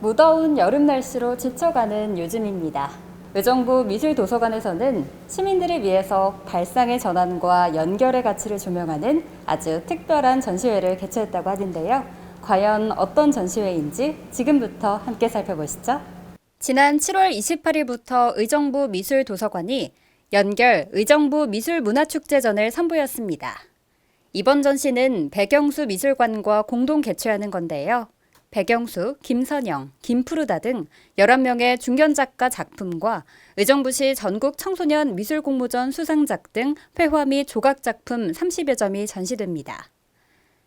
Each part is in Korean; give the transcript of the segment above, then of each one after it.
무더운 여름 날씨로 지쳐가는 요즘입니다. 의정부 미술도서관에서는 시민들을 위해서 발상의 전환과 연결의 가치를 조명하는 아주 특별한 전시회를 개최했다고 하는데요. 과연 어떤 전시회인지 지금부터 함께 살펴보시죠. 지난 7월 28일부터 의정부 미술도서관이 연결 의정부 미술문화축제전을 선보였습니다. 이번 전시는 백영수 미술관과 공동 개최하는 건데요. 백영수, 김선영, 김푸르다 등 11명의 중견 작가 작품과 의정부시 전국 청소년 미술 공모전 수상작 등 회화 및 조각 작품 30여 점이 전시됩니다.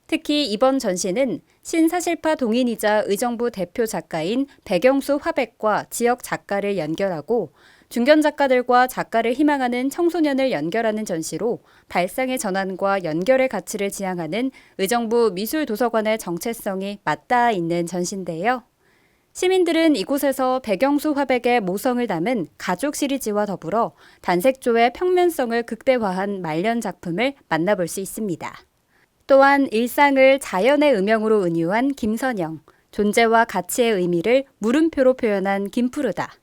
특히 이번 전시는 신사실파 동인이자 의정부 대표 작가인 백영수 화백과 지역 작가를 연결하고 중견 작가들과 작가를 희망하는 청소년을 연결하는 전시로 발상의 전환과 연결의 가치를 지향하는 의정부 미술도서관의 정체성이 맞닿아 있는 전시인데요. 시민들은 이곳에서 백영수 화백의 모성을 담은 가족 시리즈와 더불어 단색조의 평면성을 극대화한 말년 작품을 만나볼 수 있습니다. 또한 일상을 자연의 음영으로 은유한 김선영, 존재와 가치의 의미를 물음표로 표현한 김푸르다,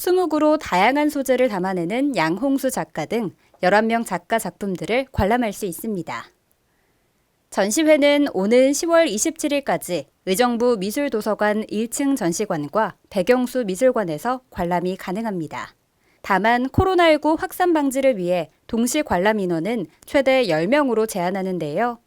수묵으로 다양한 소재를 담아내는 양홍수 작가 등 11명 작가 작품들을 관람할 수 있습니다. 전시회는 오는 10월 27일까지 의정부 미술도서관 1층 전시관과 백영수 미술관에서 관람이 가능합니다. 다만 코로나19 확산 방지를 위해 동시 관람 인원은 최대 10명으로 제한하는데요.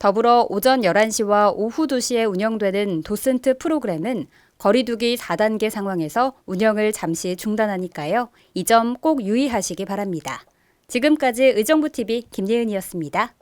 더불어 오전 11시와 오후 2시에 운영되는 도슨트 프로그램은 거리두기 4단계 상황에서 운영을 잠시 중단하니까요. 이 점 꼭 유의하시기 바랍니다. 지금까지 의정부TV 김예은이었습니다.